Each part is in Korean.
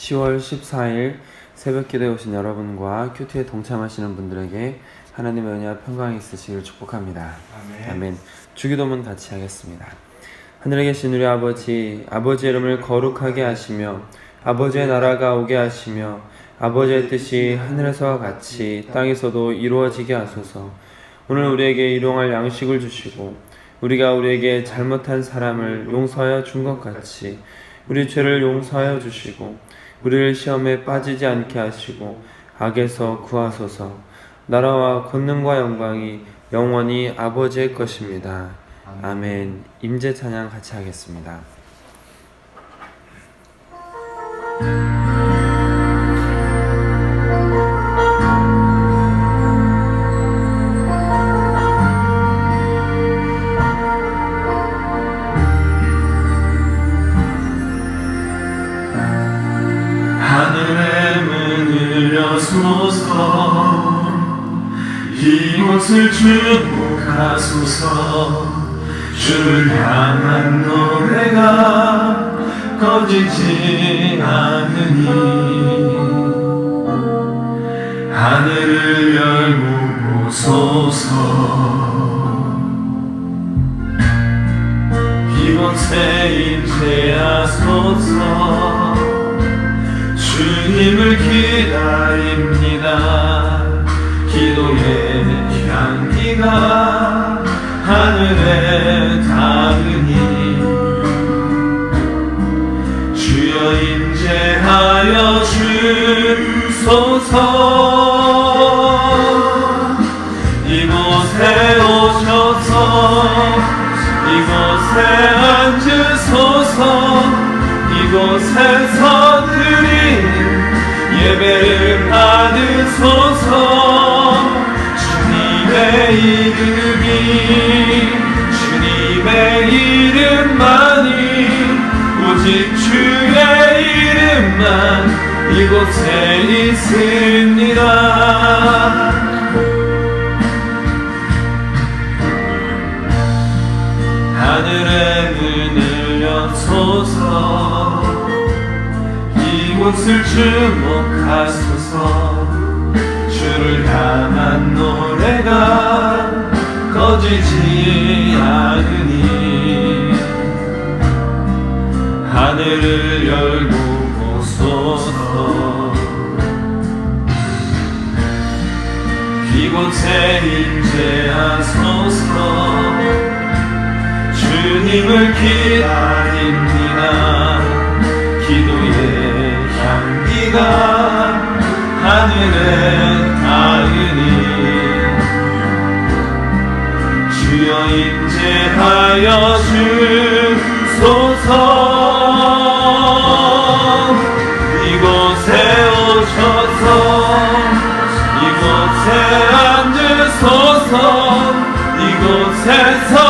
10월 14일 새벽 기도에 오신 여러분과 큐티에 동참하시는 분들에게 하나님의 은혜와 평강이 있으시길 축복합니다. 아멘. 아멘. 주기도문 같이 하겠습니다. 하늘에 계신 우리 아버지, 아버지의 이름을 거룩하게 하시며 아버지의 나라가 오게 하시며 아버지의 뜻이 하늘에서와 같이 땅에서도 이루어지게 하소서. 오늘 우리에게 일용할 양식을 주시고 우리가 우리에게 잘못한 사람을 용서하여 준 것 같이 우리 죄를 용서하여 주시고 우리를 시험에 빠지지 않게 하시고 악에서 구하소서. 나라와 권능과 영광이 영원히 아버지의 것입니다. 아멘. 임재 찬양 같이 하겠습니다. 이곳을 주목하소서 주를 향한 노래가 꺼지지 않으니 하늘을 열고 보소서 이곳에 임재하소서 주님을 기다립니다. 기도의 향기가 하늘에 닿으니 주여 임재하여 주소서. 이곳에 오셔서 이곳에 앉으소서. 이곳에서 이름이 주님의 이름만이 오직 주의 이름만 이곳에 있습니다. 하늘의 문을 여소서 이곳을 주목하소서 하늘을 열고 보소서 이곳에 임재하소서 주님을 기다립니다. 기도의 향기가 하늘에 닿으니. 주여 임재하여 주소서 이곳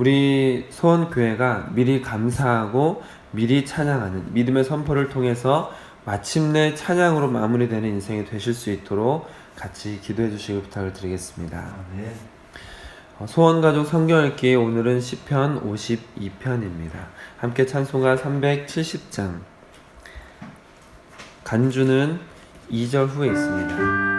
우리 소원 교회가 미리 감사하고 미리 찬양하는 믿음의 선포를 통해서 마침내 찬양으로 마무리되는 인생이 되실 수 있도록 같이 기도해 주시길 부탁을 드리겠습니다. 어, 소원가족 성경 읽기 오늘은 시편 52편입니다. 함께 찬송가 370장 간주는 2절 후에 있습니다.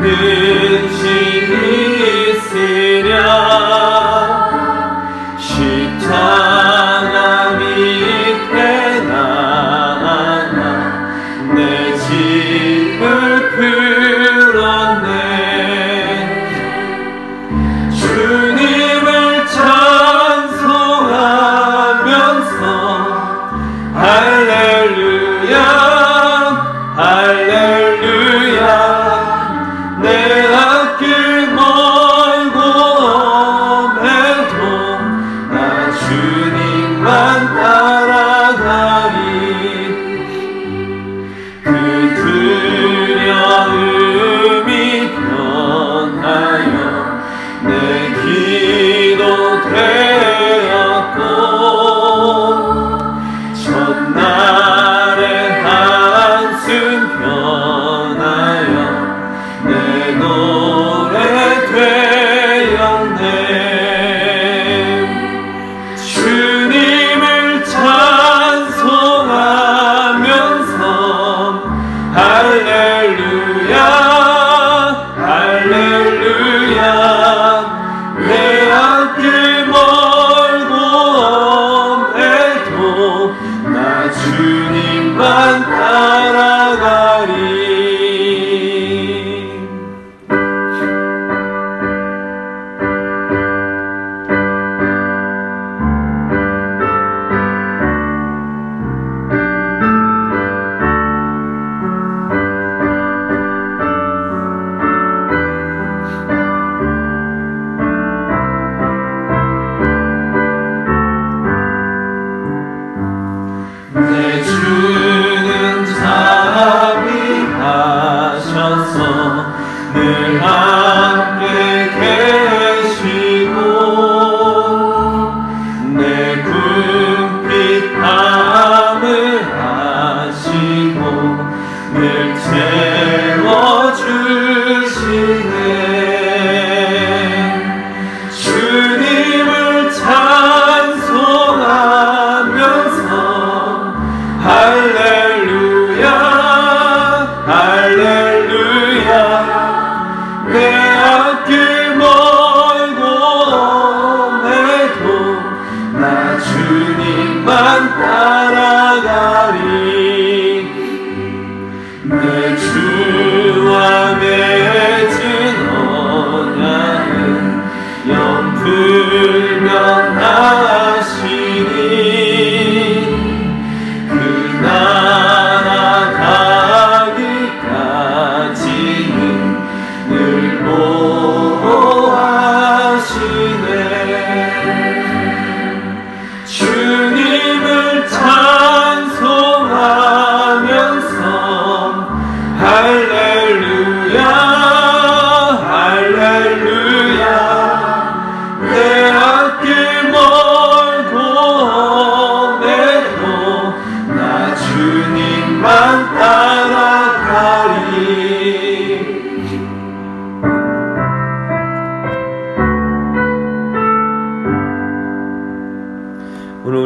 딱 근심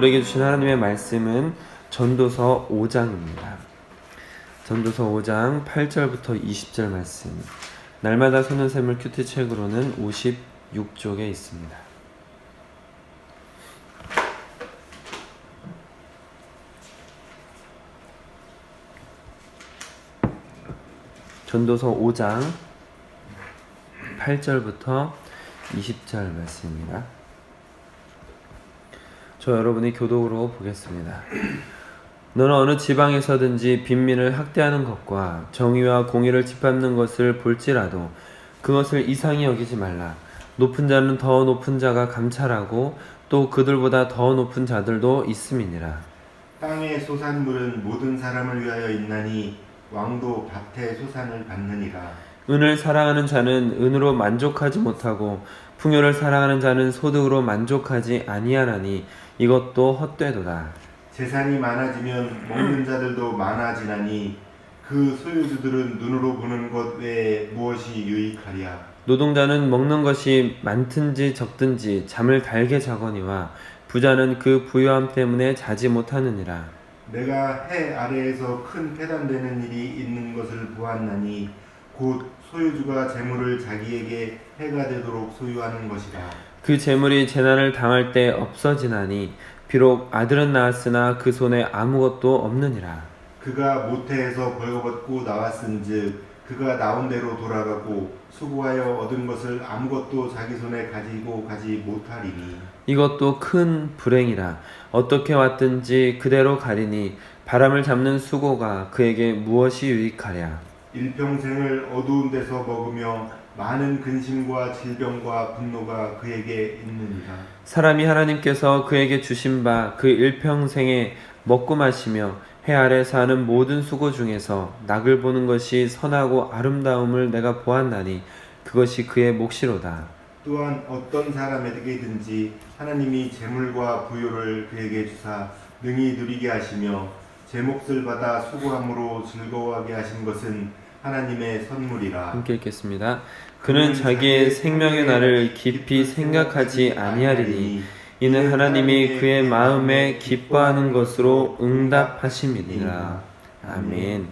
우리에게 주신 하나님의 말씀은 전도서 5장입니다. 전도서 5장 8절부터 20절 말씀. 날마다 소는 샘을 큐티 책으로는 56쪽에 있습니다. 전도서 5장 8절부터 20절 말씀입니다. 저 여러분이 교독으로 보겠습니다. 너는 어느 지방에서든지 빈민을 학대하는 것과 정의와 공의를 짓밟는 것을 볼지라도 그것을 이상히 여기지 말라. 높은 자는 더 높은 자가 감찰하고 또 그들보다 더 높은 자들도 있음이니라. 땅의 소산물은 모든 사람을 위하여 있나니 왕도 밭의 소산을 받느니라. 은을 사랑하는 자는 은으로 만족하지 못하고 풍요를 사랑하는 자는 소득으로 만족하지 아니하나니 이것도 헛되도다. 재산이 많아지면 먹는 자들도 많아지나니 그 소유주들은 눈으로 보는 것 외에 무엇이 유익하랴. 노동자는 먹는 것이 많든지 적든지 잠을 달게 자거니와 부자는 그 부유함 때문에 자지 못하느니라. 내가 해 아래에서 큰 폐단되는 일이 있는 것을 보았나니 곧 소유주가 재물을 자기에게 해가 되도록 소유하는 것이라. 그 재물이 재난을 당할 때 없어지나니 비록 아들은 낳았으나 그 손에 아무것도 없느니라. 그가 모태에서 벌거벗고 나왔은즉 그가 나온 대로 돌아가고 수고하여 얻은 것을 아무것도 자기 손에 가지고 가지 못하리니. 이것도 큰 불행이라. 어떻게 왔든지 그대로 가리니 바람을 잡는 수고가 그에게 무엇이 유익하랴? 일평생을 어두운 데서 먹으며 많은 근심과 질병과 분노가 그에게 있느니라. 사람이 하나님께서 그에게 주신 바 그 일평생에 먹고 마시며 해 아래 사는 모든 수고 중에서 낙을 보는 것이 선하고 아름다움을 내가 보았나니 그것이 그의 몫이로다. 또한 어떤 사람에게든지 하나님이 재물과 부요를 그에게 주사 능히 누리게 하시며 제 몫을 받아 수고함으로 즐거워하게 하신 것은 하나님의 선물이라. 함께 읽겠습니다. 그는 자기의 생명의 날을 깊이 생각하지 아니하리니 이는 하나님이 그의 마음에 기뻐하는 것으로 응답하심이니라. 아멘.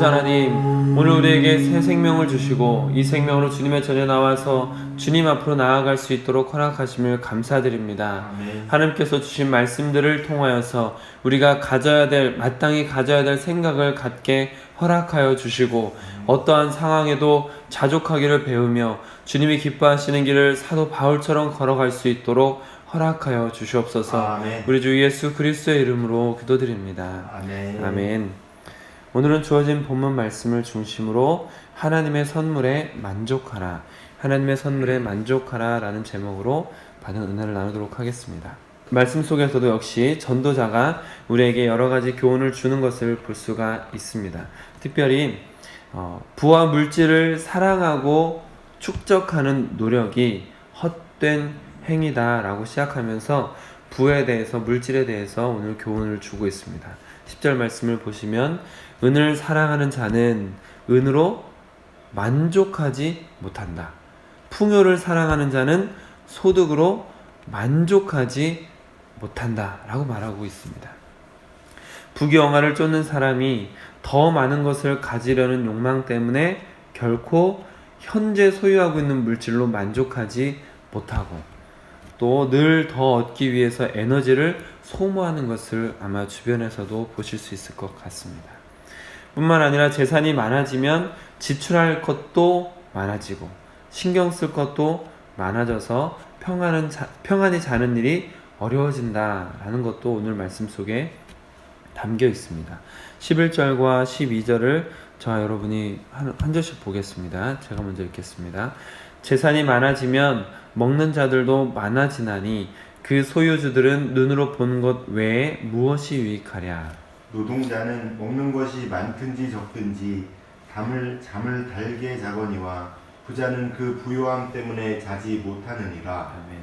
아버지 하나님, 오늘 우리에게 새 생명을 주시고 이 생명으로 주님의 전에 나와서 주님 앞으로 나아갈 수 있도록 허락하심을 감사드립니다. 아멘. 하나님께서 주신 말씀들을 통하여서 우리가 가져야 될 마땅히 가져야 될 생각을 갖게 허락하여 주시고 어떠한 상황에도 자족하기를 배우며 주님이 기뻐하시는 길을 사도 바울처럼 걸어갈 수 있도록 허락하여 주시옵소서. 아멘. 우리 주 예수 그리스도의 이름으로 기도드립니다. 아멘. 아멘. 오늘은 주어진 본문 말씀을 중심으로 하나님의 선물에 만족하라. 하나님의 선물에 만족하라 라는 제목으로 받은 은혜를 나누도록 하겠습니다. 말씀 속에서도 역시 전도자가 우리에게 여러 가지 교훈을 주는 것을 볼 수가 있습니다. 특별히 어, 부와 물질을 사랑하고 축적하는 노력이 헛된 행위다라고 시작하면서 부에 대해서 물질에 대해서 오늘 교훈을 주고 있습니다. 10절 말씀을 보시면 은을 사랑하는 자는 은으로 만족하지 못한다. 풍요를 사랑하는 자는 소득으로 만족하지 못한다 라고 말하고 있습니다. 부귀영화를 쫓는 사람이 더 많은 것을 가지려는 욕망 때문에 결코 현재 소유하고 있는 물질로 만족하지 못하고 또 늘 더 얻기 위해서 에너지를 소모하는 것을 아마 주변에서도 보실 수 있을 것 같습니다. 뿐만 아니라 재산이 많아지면 지출할 것도 많아지고 신경 쓸 것도 많아져서 평안은 자, 평안히 자는 일이 어려워진다라는 것도 오늘 말씀 속에 담겨 있습니다. 11절과 12절을 저와 여러분이 한, 한 절씩 보겠습니다. 제가 먼저 읽겠습니다. 재산이 많아지면 먹는 자들도 많아지나니 그 소유주들은 눈으로 보는 것 외에 무엇이 유익하랴. 노동자는 먹는 것이 많든지 적든지 잠을 잠을 달게 자거니와 부자는 그 부요함 때문에 자지 못하느니라. 아멘.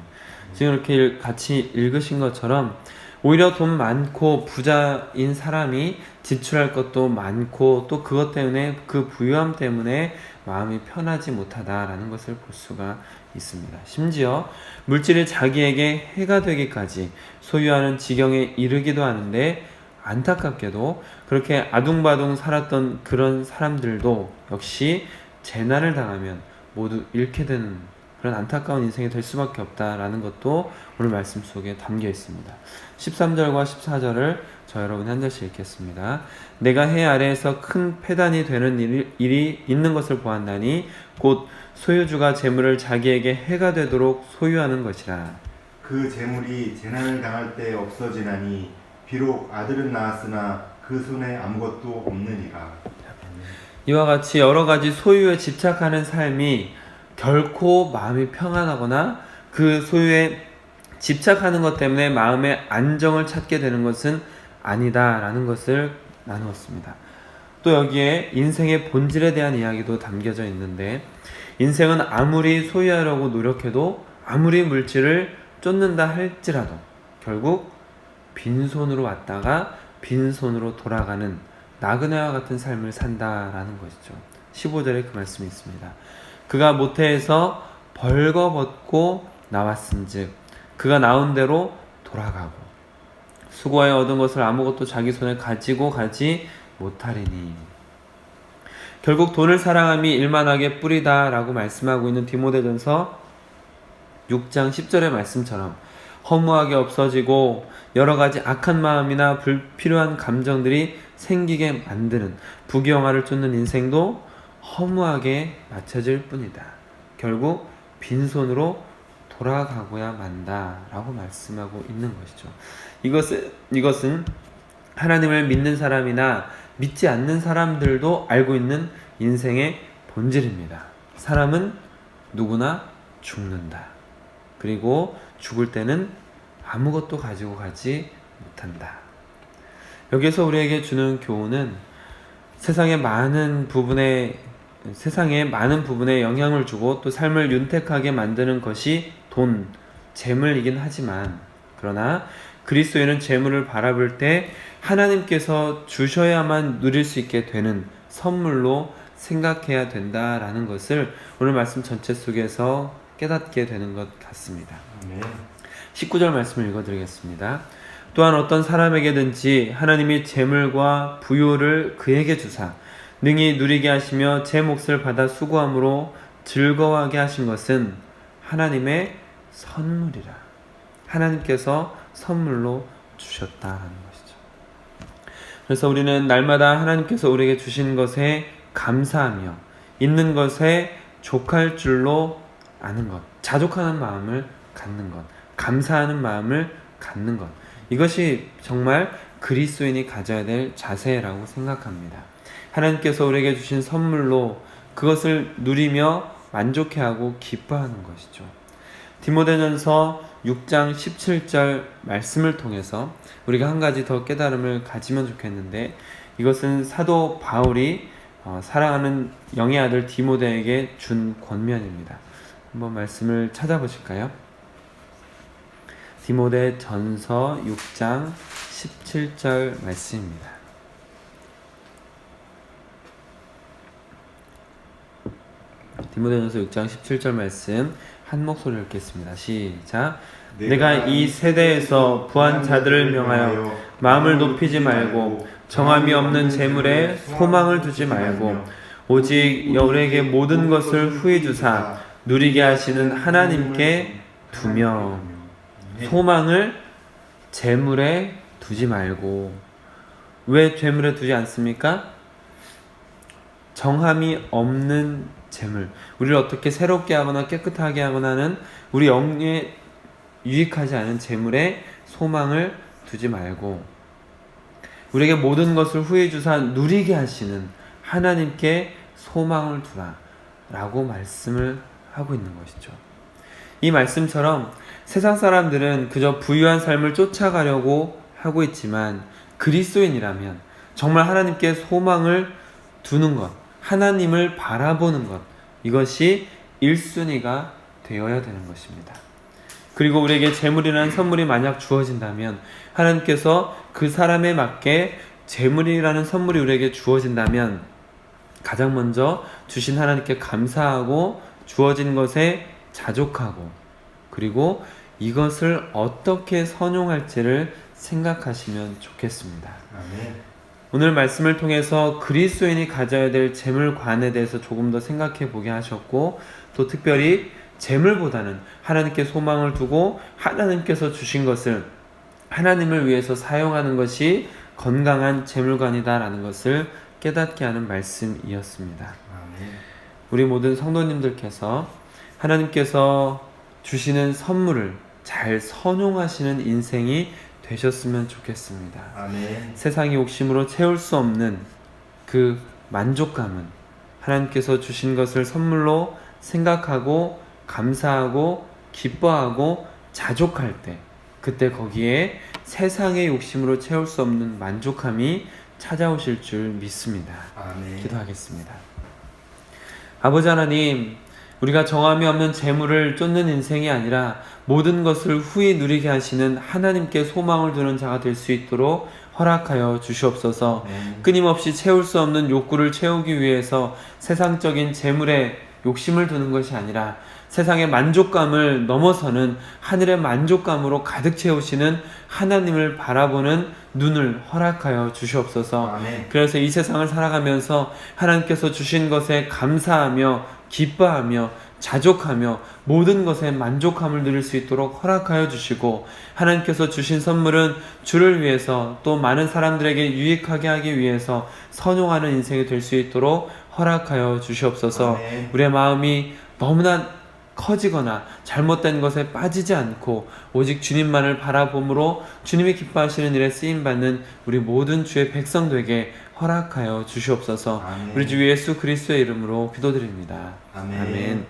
지금 이렇게 읽- 같이 읽으신 것처럼 오히려 돈 많고 부자인 사람이 지출할 것도 많고 또 그것 때문에 그 부유함 때문에 마음이 편하지 못하다라는 것을 볼 수가 있습니다. 심지어 물질이 자기에게 해가 되기까지 소유하는 지경에 이르기도 하는데 안타깝게도 그렇게 아둥바둥 살았던 그런 사람들도 역시 재난을 당하면 모두 잃게 되는 그런 안타까운 인생이 될 수밖에 없다라는 것도 오늘 말씀 속에 담겨 있습니다. 13절과 14절을 저 여러분 한 절씩 읽겠습니다. 내가 해 아래에서 큰 패단이 되는 일이, 일이 있는 것을 보았나니 곧 소유주가 재물을 자기에게 해가 되도록 소유하는 것이라. 그 재물이 재난을 당할 때 없어지나니 비록 아들은 낳았으나 그 손에 아무것도 없느니라. 이와 같이 여러 가지 소유에 집착하는 삶이 결코 마음이 평안하거나 그 소유에 집착하는 것 때문에 마음의 안정을 찾게 되는 것은 아니다라는 것을 나누었습니다. 또 여기에 인생의 본질에 대한 이야기도 담겨져 있는데 인생은 아무리 소유하려고 노력해도 아무리 물질을 쫓는다 할지라도 결국 빈손으로 왔다가 빈손으로 돌아가는 나그네와 같은 삶을 산다라는 것이죠. 15절에 그 말씀이 있습니다. 그가 모태에서 벌거벗고 나왔은즉 그가 나온 대로 돌아가고 수고하여 얻은 것을 아무것도 자기 손에 가지고 가지 못하리니 결국 돈을 사랑함이 일만하게 뿌리다라고 말씀하고 있는 디모데전서 6장 10절의 말씀처럼 허무하게 없어지고 여러 가지 악한 마음이나 불필요한 감정들이 생기게 만드는 부귀영화를 쫓는 인생도 허무하게 맞춰질 뿐이다. 결국 빈손으로 돌아가고야 만다라고 말씀하고 있는 것이죠. 이것은 이것은 하나님을 믿는 사람이나 믿지 않는 사람들도 알고 있는 인생의 본질입니다. 사람은 누구나 죽는다. 그리고 죽을 때는 아무것도 가지고 가지 못한다. 여기서 우리에게 주는 교훈은 세상의 많은 부분에 세상의 많은 부분에 영향을 주고 또 삶을 윤택하게 만드는 것이 돈, 재물이긴 하지만 그러나 그리스도인은 재물을 바라볼 때 하나님께서 주셔야만 누릴 수 있게 되는 선물로 생각해야 된다라는 것을 오늘 말씀 전체 속에서 깨닫게 되는 것 같습니다. 아멘. 19절 말씀을 읽어드리겠습니다. 또한 어떤 사람에게든지 하나님이 재물과 부요를 그에게 주사 능히 누리게 하시며 제 몫을 받아 수고함으로 즐거워하게 하신 것은 하나님의 선물이라. 하나님께서 선물로 주셨다라는 것이죠. 그래서 우리는 날마다 하나님께서 우리에게 주신 것에 감사하며 있는 것에 족할 줄로 아는 것, 자족하는 마음을 갖는 것, 감사하는 마음을 갖는 것. 이것이 정말 그리스도인이 가져야 될 자세라고 생각합니다. 하나님께서 우리에게 주신 선물로 그것을 누리며 만족해하고 기뻐하는 것이죠. 디모데전서 6장 17절 말씀을 통해서 우리가 한 가지 더 깨달음을 가지면 좋겠는데 이것은 사도 바울이 어, 사랑하는 영의 아들 디모데에게 준 권면입니다. 한번 말씀을 찾아보실까요? 디모데 전서 6장 17절 말씀입니다. 디모데전서 6장 17절 말씀 한 목소리로 읽겠습니다. 시작. 내가 이 세대에서 부한 자들을 명하여 마음을 높이지 말고 정함이 없는 재물에 소망을 두지 말고 오직 여우에게 모든 것을 후히 주사 누리게 하시는 하나님께 두며 소망을 재물에 두지 말고 왜 재물에 두지 않습니까? 정함이 없는 재물 우리를 어떻게 새롭게 하거나 깨끗하게 하거나 는 우리 영에 유익하지 않은 재물에 소망을 두지 말고 우리에게 모든 것을 후해 주사 누리게 하시는 하나님께 소망을 두라 라고 말씀을 하고 있는 것이죠. 이 말씀처럼 세상 사람들은 그저 부유한 삶을 쫓아가려고 하고 있지만 그리스도인이라면 정말 하나님께 소망을 두는 것, 하나님을 바라보는 것, 이것이 1순위가 되어야 되는 것입니다. 그리고 우리에게 재물이라는 선물이 만약 주어진다면 하나님께서 그 사람에 맞게 재물이라는 선물이 우리에게 주어진다면 가장 먼저 주신 하나님께 감사하고 주어진 것에 자족하고 그리고 이것을 어떻게 선용할지를 생각하시면 좋겠습니다. 아멘. 오늘 말씀을 통해서 그리스도인이 가져야 될 재물관에 대해서 조금 더 생각해 보게 하셨고 또 특별히 재물보다는 하나님께 소망을 두고 하나님께서 주신 것을 하나님을 위해서 사용하는 것이 건강한 재물관이다라는 것을 깨닫게 하는 말씀이었습니다. 우리 모든 성도님들께서 하나님께서 주시는 선물을 잘 선용하시는 인생이 되셨으면 좋겠습니다. 아멘. 세상의 욕심으로 채울 수 없는 그 만족감은 하나님께서 주신 것을 선물로 생각하고 감사하고 기뻐하고 자족할 때 그때 거기에 세상의 욕심으로 채울 수 없는 만족함이 찾아오실 줄 믿습니다. 아멘. 기도하겠습니다. 아버지 하나님, 우리가 정함이 없는 재물을 쫓는 인생이 아니라 모든 것을 후히 누리게 하시는 하나님께 소망을 두는 자가 될 수 있도록 허락하여 주시옵소서. 아멘. 끊임없이 채울 수 없는 욕구를 채우기 위해서 세상적인 재물에 욕심을 두는 것이 아니라 세상의 만족감을 넘어서는 하늘의 만족감으로 가득 채우시는 하나님을 바라보는 눈을 허락하여 주시옵소서. 아멘. 그래서 이 세상을 살아가면서 하나님께서 주신 것에 감사하며 기뻐하며 자족하며 모든 것에 만족함을 누릴 수 있도록 허락하여 주시고 하나님께서 주신 선물은 주를 위해서 또 많은 사람들에게 유익하게 하기 위해서 선용하는 인생이 될 수 있도록 허락하여 주시옵소서. 아멘. 우리의 마음이 너무나 커지거나 잘못된 것에 빠지지 않고 오직 주님만을 바라봄으로 주님이 기뻐하시는 일에 쓰임 받는 우리 모든 주의 백성 되게 허락하여 주시옵소서. 아멘. 우리 주 예수 그리스도의 이름으로 기도드립니다. 아멘. 아멘.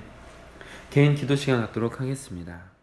개인 기도 시간 갖도록 하겠습니다.